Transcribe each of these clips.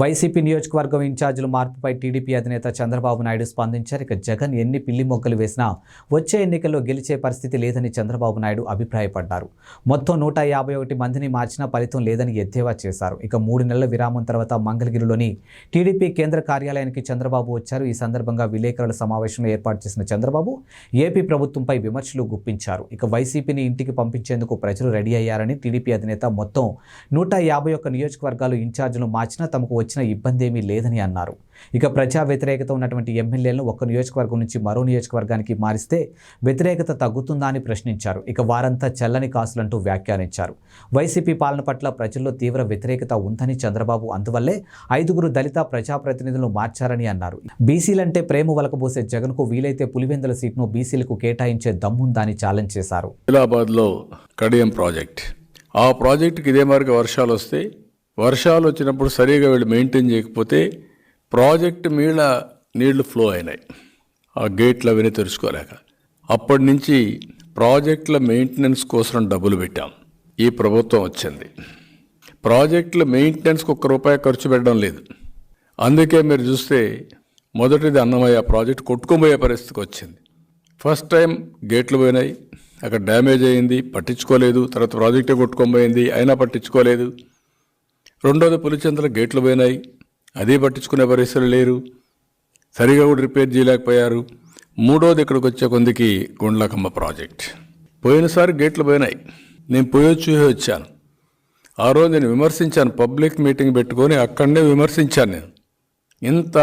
YCP నియోజకవర్గం ఇన్ఛార్జీల మార్పుపై TDP అధినేత చంద్రబాబు నాయుడు స్పందించారు. ఇక జగన్ ఎన్ని పిల్లి మొగ్గలు వేసినా వచ్చే ఎన్నికల్లో గెలిచే పరిస్థితి లేదని చంద్రబాబు నాయుడు అభిప్రాయపడ్డారు. మొత్తం నూట యాభై ఒకటి మందిని మార్చినా ఫలితం లేదని ఎద్దేవా చేశారు. ఇక మూడు నెలల విరామం తర్వాత మంగళగిరిలోని టీడీపీ కేంద్ర కార్యాలయానికి చంద్రబాబు వచ్చారు. ఈ సందర్భంగా విలేకరుల సమావేశంలో ఏర్పాటు చేసిన చంద్రబాబు ఏపీ ప్రభుత్వంపై విమర్శలు గుప్పించారు. ఇక వైసీపీని ఇంటికి పంపించేందుకు ప్రజలు రెడీ అయ్యారని టీడీపీ అధినేత మొత్తం నూట యాభై ఒక్క నియోజకవర్గాలు ఇన్ఛార్జీలు మార్చినా తమకు వచ్చిన ఇబ్బంది ఏమీ లేదని అన్నారు. ఇక ప్రజా వ్యతిరేకత ఉన్నటువంటి ఎమ్మెల్యేలను ఒక్క నియోజకవర్గం నుంచి మరో నియోజకవర్గానికి మారిస్తే వ్యతిరేకత తగ్గుతుందా అని ప్రశ్నించారు. ఇక వారంతా చల్లని కాసులంటూ వ్యాఖ్యానించారు. వైసీపీ పాలన పట్ల ప్రజల్లో తీవ్ర వ్యతిరేకత ఉందని చంద్రబాబు అందువల్లే ఐదుగురు దళిత ప్రజాప్రతినిధులను మార్చారని అన్నారు. బీసీలంటే ప్రేమ వలకబోసే జగన్కు వీలైతే పులివెందుల సీట్ను బీసీలకు కేటాయించే దమ్ముందని ఛాలెంజ్ చేశారు. ఆదిలాబాద్లో కడియం ప్రాజెక్ట్. ఆ ప్రాజెక్టుకి ఇదే మార్గ వర్షాలు వస్తే వర్షాలు వచ్చినప్పుడు సరిగా వీళ్ళు మెయింటైన్ చేయకపోతే ప్రాజెక్ట్ మీద నీళ్ళు ఫ్లో అయినాయి. ఆ గేట్లు అవన్నీ తెరుచుకోలేక. అప్పటి నుంచి ప్రాజెక్టుల మెయింటెనెన్స్ కోసం డబ్బులు పెట్టాం. ఈ ప్రభుత్వం వచ్చింది. ప్రాజెక్టుల మెయింటెనెన్స్కి ఒక్క రూపాయి ఖర్చు పెట్టడం లేదు. అందుకే మీరు చూస్తే మొదటిది అన్నమయ్య ప్రాజెక్ట్ కొట్టుకుపోయే పరిస్థితికి వచ్చింది. ఫస్ట్ టైం గేట్లు పోయినాయి. అక్కడ డ్యామేజ్ అయింది. పట్టించుకోలేదు. తర్వాత ప్రాజెక్టే కొట్టుకొని పోయింది అయినా పట్టించుకోలేదు. రెండోది పులిచెంతల గేట్లు పోయినాయి. అదే పట్టించుకునే పరిస్థితులు లేరు. సరిగా కూడా రిపేర్ చేయలేకపోయారు. మూడోది ఇక్కడికి వచ్చే కొందికి గుండ్లకమ్మ ప్రాజెక్ట్. పోయినసారి గేట్లు పోయినాయి. నేను పోయి వచ్చాను. ఆ రోజు నేను విమర్శించాను. పబ్లిక్ మీటింగ్ పెట్టుకొని అక్కడనే విమర్శించాను నేను. ఇంత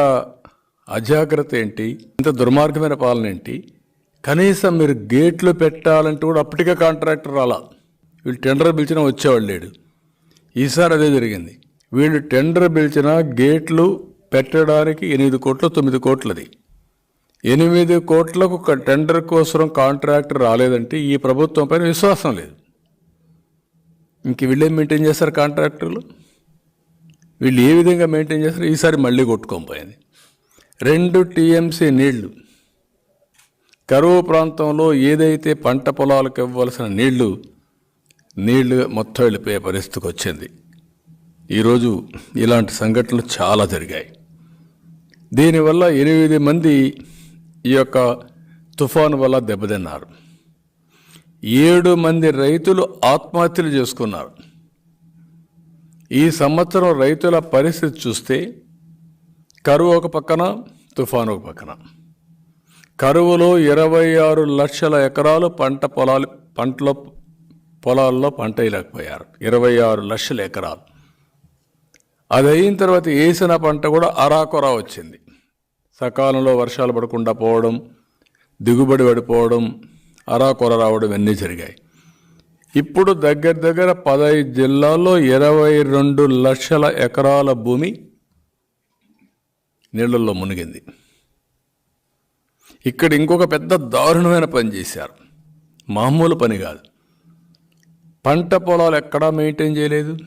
అజాగ్రత్త ఏంటి? ఇంత దుర్మార్గమైన పాలన ఏంటి? కనీసం మీరు గేట్లు పెట్టాలంటే కూడా అప్పటికే కాంట్రాక్టర్ రాలా. వీళ్ళు టెండర్ పిలిచినా వచ్చేవాళ్ళు లేడు. ఈసారి అదే జరిగింది. వీళ్ళు టెండర్ పిలిచిన గేట్లు పెట్టడానికి ఎనిమిది కోట్లు తొమ్మిది కోట్లది. ఎనిమిది కోట్లకు ఒక టెండర్ కోసం కాంట్రాక్టర్ రాలేదంటే ఈ ప్రభుత్వం పైన విశ్వాసం లేదు. ఇంక వీళ్ళేం మెయింటైన్ చేస్తారు కాంట్రాక్టర్లు వీళ్ళు ఏ విధంగా మెయింటైన్ చేస్తారు? ఈసారి మళ్ళీ కొట్టుకోపోయింది రెండు టీఎంసీ నీళ్ళు. కరువు ప్రాంతంలో ఏదైతే పంట పొలాలకు ఇవ్వాల్సిన నీళ్ళు నీళ్ళు మొత్తం వెళ్ళిపోయే పరిస్థితికి వచ్చింది. ఈరోజు ఇలాంటి సంఘటనలు చాలా జరిగాయి. దీనివల్ల ఎనిమిది మంది ఈ యొక్క తుఫాను వల్ల దెబ్బతిన్నారు. ఏడు మంది రైతులు ఆత్మహత్యలు చేసుకున్నారు. ఈ సంవత్సరం రైతుల పరిస్థితి చూస్తే కరువు ఒక పక్కన తుఫాను ఒక పక్కన. కరువులో ఇరవై ఆరు లక్షల ఎకరాలు పంట పొలాలు పంటలో పొలాల్లో పంట వేయలేకపోయారు. ఇరవై ఆరు లక్షల ఎకరాలు. అది అయిన తర్వాత వేసిన పంట కూడా అరాకొరా వచ్చింది. సకాలంలో వర్షాలు పడకుండా పోవడం దిగుబడి పడిపోవడం అరాకొర రావడం అన్నీ జరిగాయి. ఇప్పుడు దగ్గర దగ్గర పదహైదు జిల్లాల్లో ఇరవై రెండు లక్షల ఎకరాల భూమి నీళ్ళల్లో మునిగింది. ఇక్కడ ఇంకొక పెద్ద దారుణమైన పని చేశారు. మామూలు పని కాదు. పంట పొలాలు ఎక్కడా మెయింటైన్ చేయలేదు.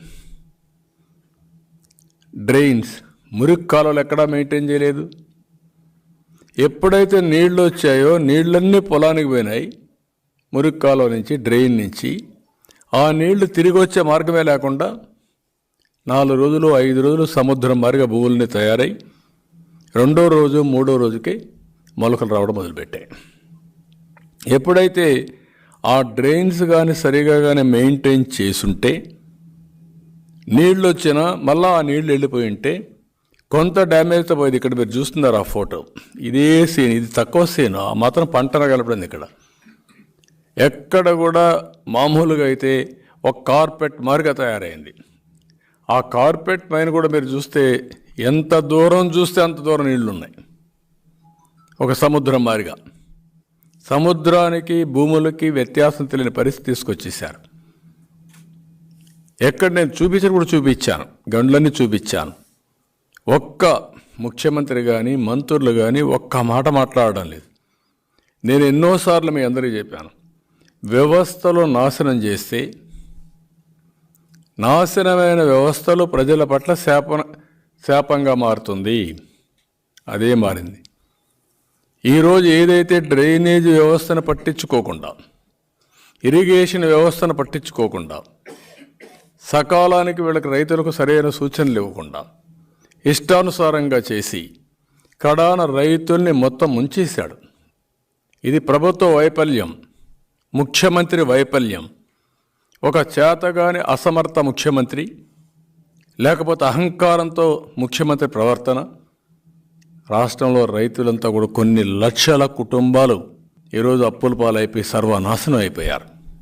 డ్రైన్స్ మురికి కాలువలు ఎక్కడా మెయింటైన్ చేయలేదు. ఎప్పుడైతే నీళ్ళు వచ్చాయో నీళ్ళన్నీ పొలానికి పోయినాయి. మురికి కాలువ నుంచి డ్రైన్ నుంచి. ఆ నీళ్ళు తిరిగి వచ్చే మార్గమే లేకుండా నాలుగు రోజులు ఐదు రోజులు సముద్రం మారిగా భూముల్ని తయారై రెండో రోజు మూడో రోజుకి మొలకలు రావడం మొదలుపెట్టాయి. ఎప్పుడైతే ఆ డ్రైన్స్ కానీ సరిగా కానీ మెయింటైన్ చేసుంటే నీళ్ళు వచ్చినా మళ్ళీ ఆ నీళ్ళు వెళ్ళిపోయి ఉంటే కొంత డ్యామేజ్తో పోయింది ఇక్కడ మీరు చూస్తున్నారు ఆ ఫోటో ఇదే సీన్ ఇది తక్కువ సీన్ ఆ మాత్రం పంట కలపడింది ఇక్కడ. ఎక్కడ కూడా మామూలుగా అయితే ఒక కార్పెట్ మారిగా తయారైంది. ఆ కార్పెట్ పైన కూడా మీరు చూస్తే ఎంత దూరం చూస్తే అంత దూరం నీళ్ళు ఉన్నాయి ఒక సముద్రం మారిగా సముద్రానికి భూములకి వ్యత్యాసం తెలియని పరిస్థితి తీసుకొచ్చేసారు ఎక్కడ నేను చూపించిన కూడా చూపించాను. గండ్లన్నీ చూపించాను. ఒక్క ముఖ్యమంత్రి కానీ మంత్రులు కానీ ఒక్క మాట మాట్లాడడం లేదు. నేను ఎన్నోసార్లు మీ అందరికీ చెప్పాను. వ్యవస్థలో నాశనం చేస్తే నాశనమైన వ్యవస్థలు ప్రజల పట్ల శాప శాపంగా మారుతుంది. అదే మారింది. ఈరోజు ఏదైతే డ్రైనేజ్ వ్యవస్థను పట్టించుకోకుండా ఇరిగేషన్ వ్యవస్థను పట్టించుకోకుండా సకాలానికి వీళ్ళకి రైతులకు సరైన సూచనలు ఇవ్వకుండా ఇష్టానుసారంగా చేసి కడాన రైతుల్ని మొత్తం ముంచేశాడు. ఇది ప్రభుత్వ వైఫల్యం ముఖ్యమంత్రి వైఫల్యం. ఒక చేతగాని అసమర్థ ముఖ్యమంత్రి లేకపోతే అహంకారంతో ముఖ్యమంత్రి ప్రవర్తన రాష్ట్రంలో రైతులంతా కూడా కొన్ని లక్షల కుటుంబాలు ఈరోజు అప్పుల పాలైపోయి సర్వనాశనం అయిపోయారు.